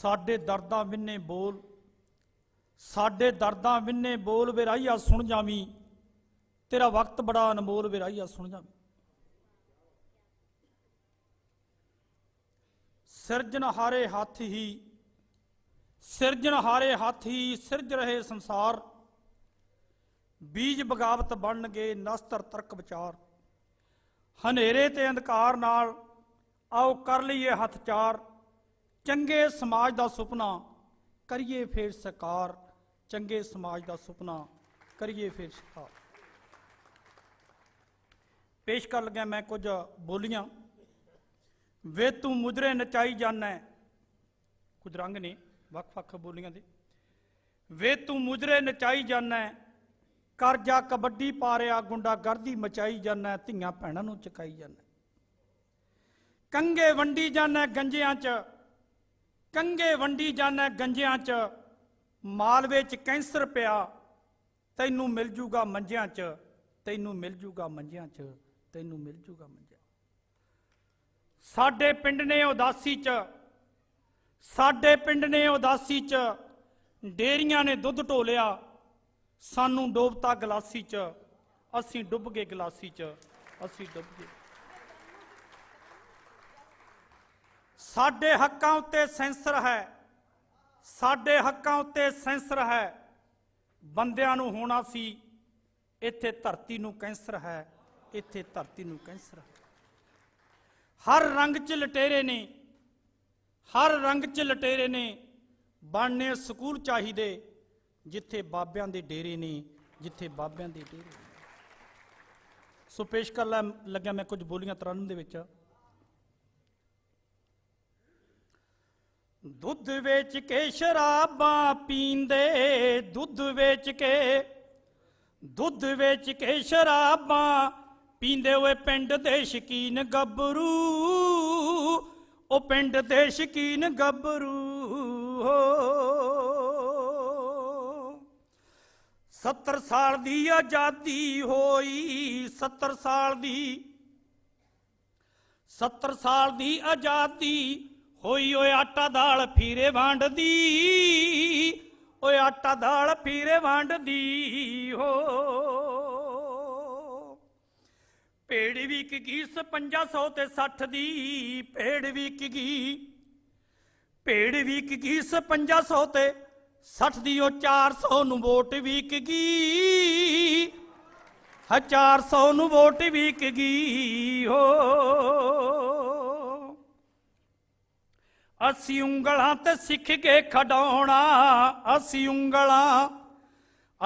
ਸਾਡੇ ਦਰਦਾਂ ਵਿੰਨੇ ਬੋਲ, ਸਾਡੇ ਦਰਦਾਂ ਵਿੰਨੇ ਬੋਲ ਵਿਰਾਈਆ ਸੁਣ ਜਾਵੀਂ, ਤੇਰਾ ਵਕਤ ਬੜਾ ਅਨਮੋਲ ਵਿਰਾਈਆ ਸੁਣ ਜਾਵੀਂ। ਸਿਰਜਣਹਾਰੇ ਹੱਥ ਹੀ ਸਿਰਜਣਹਾਰੇ ਹੱਥ ਹੀ ਸਿਰਜ ਰਹੇ ਸੰਸਾਰ, ਬੀਜ ਬਗਾਵਤ ਬਣਨਗੇ ਨਸਤਰ ਤਰਕ ਵਿਚਾਰ। ਹਨੇਰੇ ਤੇ ਅੰਧਕਾਰ ਨਾਲ ਆਓ ਕਰ ਲਈਏ ਹੱਥ ਚਾਰ ਚੰਗੇ ਸਮਾਜ ਦਾ ਸੁਪਨਾ ਕਰੀਏ ਫੇਰ ਸਕਾਰ। ਚੰਗੇ ਸਮਾਜ ਦਾ ਸੁਪਨਾ ਕਰੀਏ ਫੇਰ ਸਾਕਾਰ। ਪੇਸ਼ ਕਰ ਲੱਗਿਆ ਮੈਂ ਕੁਝ ਬੋਲੀਆਂ। ਵੇ ਤੂੰ ਮੁਜਰੇ ਨਚਾਈ ਜਾਣਾ ਕੁਝ ਰੰਗ ਨੇ, ਵੱਖ-ਵੱਖ ਬੋਲੀਆਂ ਦੇ। ਵੇ ਤੂੰ ਮੁਜਰੇ ਨਚਾਈ ਜਾਣਾ ਕਰ ਜਾ ਕਬੱਡੀ ਪਾਰਿਆ ਗੁੰਡਾ ਗਰਦੀ ਮਚਾਈ ਜਾਣਾ ਧੀਆਂ ਭੈਣਾਂ ਨੂੰ ਚਕਾਈ ਜਾਣਾ ਕੰਗੇ ਵੰਡੀ ਜਾਣਾ ਗੰਜਿਆਂ 'ਚ। ਕੰਗੇ ਵੰਡੀ ਜਾਣਾ ਗੰਜਿਆਂ 'ਚ, ਮਾਲਵੇ 'ਚ ਕੈਂਸਰ ਪਿਆ, ਤੈਨੂੰ ਮਿਲ ਜੂਗਾ ਮੰਜਿਆਂ 'ਚ, ਤੈਨੂੰ ਮਿਲ ਜੂਗਾ ਮੰਜਿਆਂ 'ਚ, ਤੈਨੂੰ ਮਿਲ ਜੂਗਾ ਮੰਜਿਆਂ ਸਾਡੇ ਪਿੰਡ ਨੇ ਉਦਾਸੀ 'ਚ, ਸਾਡੇ ਪਿੰਡ ਨੇ ਉਦਾਸੀ 'ਚ, ਡੇਰੀਆਂ ਨੇ ਦੁੱਧ ਢੋਲਿਆ, ਸਾਨੂੰ ਡੋਬਤਾ ਗਲਾਸੀ 'ਚ, ਅਸੀਂ ਡੁੱਬ ਗਏ ਗਲਾਸੀ 'ਚ, ਅਸੀਂ ਡੁੱਬ ਗਏ। ਸਾਡੇ ਹੱਕਾਂ ਉੱਤੇ ਸੈਂਸਰ ਹੈ। ਸਾਡੇ ਹੱਕਾਂ ਉੱਤੇ ਸੈਂਸਰ ਹੈ। ਬੰਦਿਆਂ ਨੂੰ ਹੋਣਾ ਸੀ, ਇੱਥੇ ਧਰਤੀ ਨੂੰ ਕੈਂਸਰ ਹੈ। ਇੱਥੇ ਧਰਤੀ ਨੂੰ ਕੈਂਸਰ ਹੈ। ਹਰ ਰੰਗ 'ਚ ਲਟੇਰੇ ਨੇ। ਹਰ ਰੰਗ 'ਚ ਲਟੇਰੇ ਨੇ। ਬਣਨੇ ਸਕੂਲ ਚਾਹੀਦੇ, ਜਿੱਥੇ ਬਾਬਿਆਂ ਦੇ ਡੇਰੇ ਨੇ, ਜਿੱਥੇ ਬਾਬਿਆਂ ਦੇ ਡੇਰੇ ਨੇ। ਸੋ ਪੇਸ਼ ਕਰ ਲੱਗਿਆ ਮੈਂ ਕੁਝ ਬੋਲੀਆਂ ਤਰਨਮ ਦੇ ਵਿੱਚ। ਦੁੱਧ ਵੇਚ ਕੇ ਸ਼ਰਾਬਾਂ ਪੀਂਦੇ, ਦੁੱਧ ਵੇਚ ਕੇ, ਦੁੱਧ ਵੇਚ ਕੇ ਸ਼ਰਾਬਾਂ ਪੀਂਦੇ। ਹੋਏ ਪਿੰਡ ਦੇ ਸ਼ਕੀਨ ਗੱਭਰੂ ਉਹ ਪਿੰਡ ਦੇ ਸ਼ਕੀਨ ਗੱਭਰੂ, ਹੋ। 70 ਸਾਲ ਦੀ ਆਜ਼ਾਦੀ ਹੋਈ 70 ਸਾਲ ਦੀ 70 ਸਾਲ ਦੀ ਆਜ਼ਾਦੀ ਹੋਈ ਓਏ ਆਟਾ ਦਾਲ ਫੀਰੇ ਵੰਡਦੀ, ਓਏ ਆਟਾ ਦਾਲ ਫੀਰੇ ਵੰਡਦੀ, ਹੋ। ਪੇੜ ਵਿਕ ਗਈ 5500 ਤੇ 60 ਦੀ ਪੇੜ ਵਿਕ ਗਈ। ਪੇੜ ਵਿਕ ਗਈ 5500 ਤੇ 60 ਦੀ ਉਹ 400 ਨੂੰ ਵੋਟ ਵਿਕ ਗਈ। ਹਾ 400 ਨੂੰ ਵੋਟ ਵੀ ਗਈ, ਹੋ। ਅਸੀਂ ਉਂਗਲਾਂ ਤੇ ਸਿੱਖ ਕੇ ਖਡਾਉਣਾ, ਅਸੀਂ ਉਂਗਲਾਂ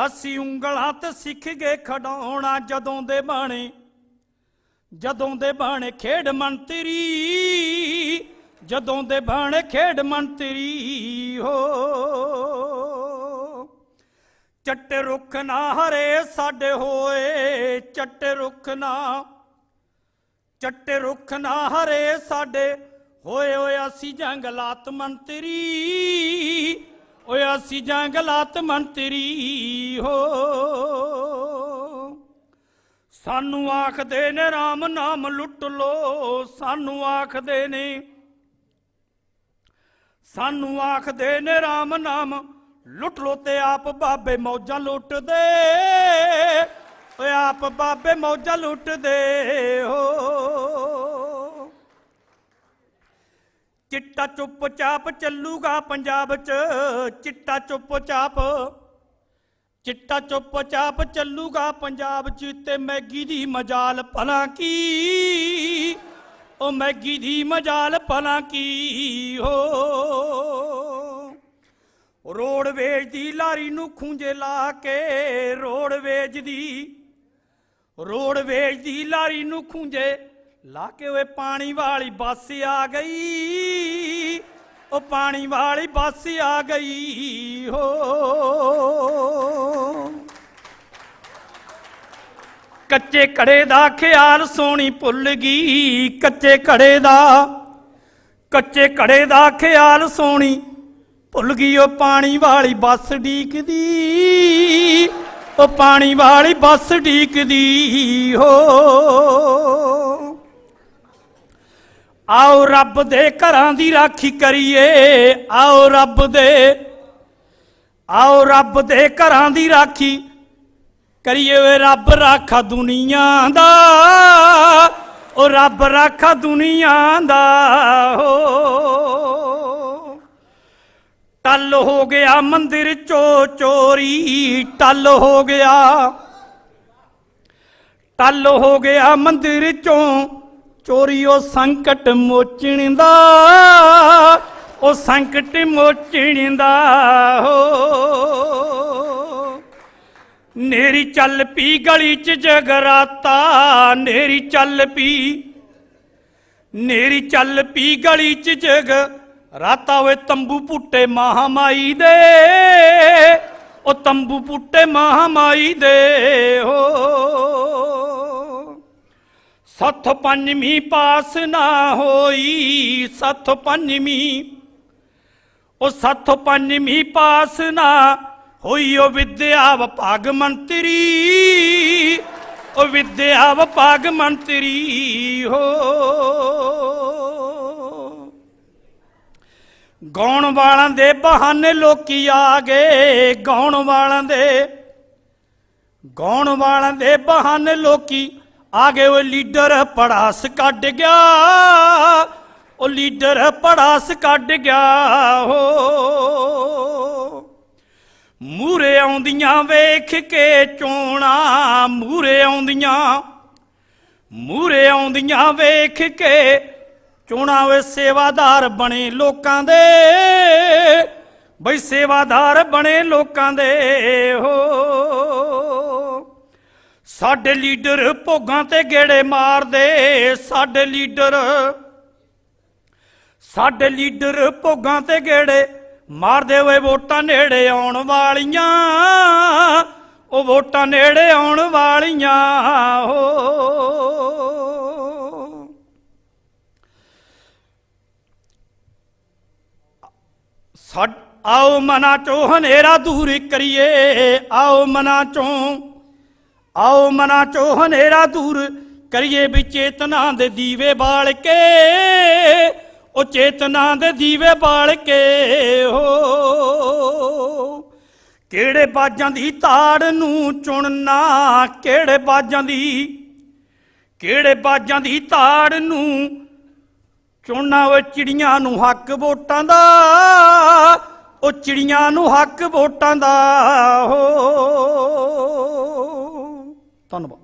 ਅਸੀਂ ਉਂਗਲਾਂ ਤੇ ਸਿੱਖ ਕੇ ਖਡਾਉਣਾ, ਜਦੋਂ ਦੇ ਬਾਣੇ, ਜਦੋਂ ਦੇ ਬਾਣੇ ਖੇਡ ਮੰਤਰੀ, ਜਦੋਂ ਦੇ ਬਾਣੇ ਖੇਡ ਮੰਤਰੀ, ਹੋ। ਚੱਟੇ ਰੁੱਖ ਨਾ ਹਰੇ ਸਾਡੇ ਹੋਏ, ਚੱਟੇ ਰੁੱਖ ਨਾ, ਚੱਟੇ ਰੁੱਖ ਨਾ ਹਰੇ ਸਾਡੇ ਹੋਏ ਓਏ, ਅਸੀਂ ਜੰਗਲਾਤ ਮੰਤਰੀ, ਓਏ, ਅਸੀਂ ਜੰਗਲਾਤ ਮੰਤਰੀ, ਹੋ। ਸਾਨੂੰ ਆਖਦੇ ਨੇ RAM ਨਾਮ ਲੁੱਟ ਲੋ, ਸਾਨੂੰ ਆਖਦੇ ਨੇ, ਸਾਨੂੰ ਆਖਦੇ ਨੇ RAM ਨਾਮ ਲੁੱਟ ਲੋ ਤੇ ਆਪ ਬਾਬੇ ਮੌਜਾਂ ਲੁੱਟਦੇ, ਓਏ, ਆਪ ਬਾਬੇ ਮੌਜਾਂ ਲੁੱਟਦੇ, ਹੋ। ਚਿੱਟਾ ਚੁੱਪ ਚਾਪ ਚੱਲੂਗਾ ਪੰਜਾਬ 'ਚ, ਚਿੱਟਾ ਚੁੱਪ ਚਾਪ ਚਿੱਟਾ ਚੁੱਪ ਚਾਪ ਚੱਲੂਗਾ ਪੰਜਾਬ 'ਚ ਤੇ ਮੈਗੀ ਦੀ ਮਜਾਲ ਭਲਾ ਕੀ? ਉਹ ਮੈਗੀ ਦੀ ਮਜਾਲ ਭਲਾ ਕੀ ਹੋ? ਰੋਡਵੇਜ ਦੀ ਲਾਰੀ ਨੂੰ ਖੂੰਜੇ ਲਾ ਕੇ, ਰੋਡਵੇਜ ਦੀ ਰੋਡਵੇਜ ਦੀ ਲਾਰੀ ਨੂੰ ਖੂੰਜੇ ਲਾ ਕੇ ਓਏ ਪਾਣੀ ਵਾਲੀ ਬੱਸ ਆ ਗਈ। ਉਹ ਪਾਣੀ ਵਾਲੀ ਬੱਸ ਆ ਗਈ ਹੋ। ਕੱਚੇ ਘੜੇ ਦਾ ਖਿਆਲ ਸੋਣੀ ਭੁੱਲ ਗਈ। ਕੱਚੇ ਘੜੇ ਦਾ, ਕੱਚੇ ਘੜੇ ਦਾ ਖਿਆਲ ਸੋਣੀ ਭੁੱਲ ਗਈ। ਉਹ ਪਾਣੀ ਵਾਲੀ ਬੱਸ ਢੀਕਦੀ ਉਹ ਪਾਣੀ ਵਾਲੀ ਬੱਸ ਢੀਕਦੀ ਹੋ। ਆਓ ਰੱਬ ਦੇ ਘਰਾਂ ਦੀ ਰਾਖੀ ਕਰੀਏ। ਆਓ ਰੱਬ ਦੇ, ਆਓ ਰੱਬ ਦੇ ਘਰਾਂ ਦੀ ਰਾਖੀ ਕਰੀਏ ਵੇ ਰੱਬ ਰਾਖਾ ਦੁਨੀਆ ਦਾ। ਉਹ ਰੱਬ ਰਾਖਾ ਦੁਨੀਆ ਦਾ। ਹੋ। ਟੱਲ ਹੋ ਗਿਆ ਮੰਦਿਰ ਚੋ ਚੋਰੀ, ਟੱਲ ਹੋ ਗਿਆ। ਟੱਲ ਹੋ ਗਿਆ ਮੰਦਿਰ ਚੋਂ ਚੋਰੀ ਉਹ ਸੰਕਟ ਮੋਚਣ ਦਾ ਉਹ ਸੰਕਟ ਮੋਚਣ ਦਾ ਹੋ। ਨੇਰੀ ਚੱਲ ਪੀ ਗਲੀ ਚ ਜਗਰਾਤਾ, ਨੇਰੀ ਚੱਲ ਪੀ, ਨੇਰੀ ਚੱਲ ਪੀ ਗਲੀ ਚ ਜਗ ਰਾਤਾ ਵੇ ਤੰਬੂ ਪੁੱਟੇ ਮਹਾਮਾਈ ਦੇ। ਉਹ ਤੰਬੂ ਪੁੱਟੇ ਮਹਾਮਾਈ ਦੇ ਹੋ। ਸੱਥ ਪੰਜਵੀਂ ਪਾਸ ਨਾ ਹੋਈ, ਸੱਥ ਪੰਜਵੀਂ। ਉਹ ਸੱਥ ਪੰਜਵੀਂ ਪਾਸ ਨਾ ਹੋਈ, ਉਹ ਵਿਦਿਆ ਵਿਭਾਗ ਮੰਤਰੀ। ਉਹ ਵਿਦਿਆ ਵਿਭਾਗ ਮੰਤਰੀ ਹੋ। ਗਾਉਣ ਵਾਲਾਂ ਦੇ ਬਹਾਨੇ ਲੋਕੀ ਆ ਗਏ, ਗਾਉਣ ਵਾਲਾਂ ਦੇ ਗਾਉਣ ਵਾਲਾਂ ਦੇ ਬਹਾਨੇ ਲੋਕੀ ਆ ਗਏ ਉਹ ਲੀਡਰ ਪੜਾਸ ਕੱਢ ਗਿਆ। ਉਹ ਲੀਡਰ ਪੜਾਸ ਕੱਢ ਗਿਆ ਹੋ। ਮੂਰੇ ਆਉਂਦੀਆਂ ਵੇਖ ਕੇ ਚੋਣਾ ਮੂਰੇ ਆਉਂਦੀਆਂ ਮੂਰੇ ਆਉਂਦੀਆਂ ਵੇਖ ਕੇ ਚੋਣਾ ਵੇ ਸੇਵਾਦਾਰ ਬਣੇ ਲੋਕਾਂ ਦੇ। ਬਈ ਸੇਵਾਦਾਰ ਬਣੇ ਲੋਕਾਂ ਦੇ ਹੋ। ਸਾਡੇ ਲੀਡਰ ਭੋਗਾਂ ਤੇ ਗੇੜੇ ਮਾਰਦੇ, ਸਾਡੇ ਲੀਡਰ ਸਾਡੇ ਲੀਡਰ ਭੋਗਾਂ ਤੇ ਗੇੜੇ ਮਾਰਦੇ ਹੋਏ ਵੋਟਾਂ ਨੇੜੇ ਆਉਣ ਵਾਲੀਆਂ ਉਹ ਵੋਟਾਂ ਨੇੜੇ ਆਉਣ ਵਾਲੀਆਂ, ਹੋ। ਆਓ ਮਨਾ ਚੋਂ ਹਨੇਰਾ ਦੂਰ ਕਰੀਏ, ਆਓ ਮਨਾ ਚੋਂ ਆਓ ਮਨਾ ਚੋਂ ਹਨੇਰਾ ਦੂਰ, ਕਰੀਏ ਵੀ ਚੇਤਨਾ ਦੇ ਦੀਵੇ ਬਾਲ ਕੇ। ਉਹ ਚੇਤਨਾ ਦੇ ਦੀਵੇ ਬਾਲ ਕੇ ਹੋ ਕਿਹੜੇ ਬਾਜਾਂ ਦੀ ਤਾੜ ਨੂੰ ਚੁਣਨਾ, ਕਿਹੜੇ ਬਾਜਾਂ ਦੀ, ਕਿਹੜੇ ਬਾਜਾਂ ਦੀ ਤਾੜ ਨੂੰ ਚੁਣਨਾ ਉਹ ਚਿੜੀਆਂ ਨੂੰ ਹੱਕ ਵੋਟਾਂ ਦਾ। ਉਹ ਚਿੜੀਆਂ ਨੂੰ ਹੱਕ ਵੋਟਾਂ ਦਾ ਹੋ 断了吧。